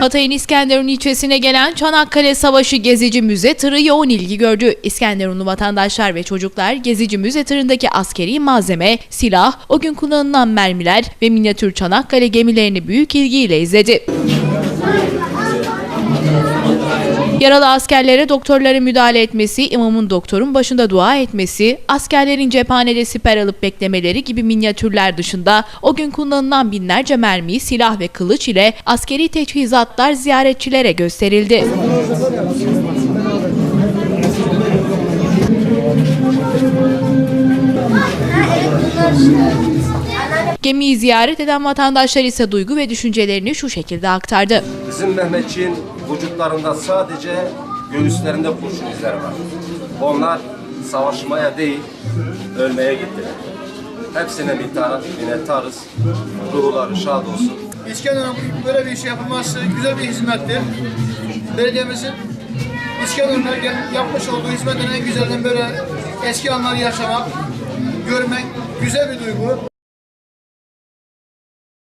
Hatay'ın İskenderun ilçesine gelen Çanakkale Savaşı Gezici Müze tırı yoğun ilgi gördü. İskenderunlu vatandaşlar ve çocuklar Gezici Müze tırındaki askeri malzeme, silah, o gün kullanılan mermiler ve minyatür Çanakkale gemilerini büyük ilgiyle izledi. Yaralı askerlere doktorların müdahale etmesi, imamın doktorun başında dua etmesi, askerlerin cephanede siper alıp beklemeleri gibi minyatürler dışında o gün kullanılan binlerce mermi, silah ve kılıç ile askeri teçhizatlar ziyaretçilere gösterildi. Gemiyi ziyaret eden vatandaşlar ise duygu ve düşüncelerini şu şekilde aktardı. Bizim Mehmetçiğin vücutlarında sadece göğüslerinde kurşun izleri var. Onlar savaşmaya değil, ölmeye gittiler. Hepsine minnettar, minnettarız. Ruhları şad olsun. İskenderun böyle bir şey yapılması güzel bir hizmettir. Belediyemizin İskenderun'a gel- yapmış olduğu hizmetin en güzelinden böyle eski anları yaşamak, görmek güzel bir duygu.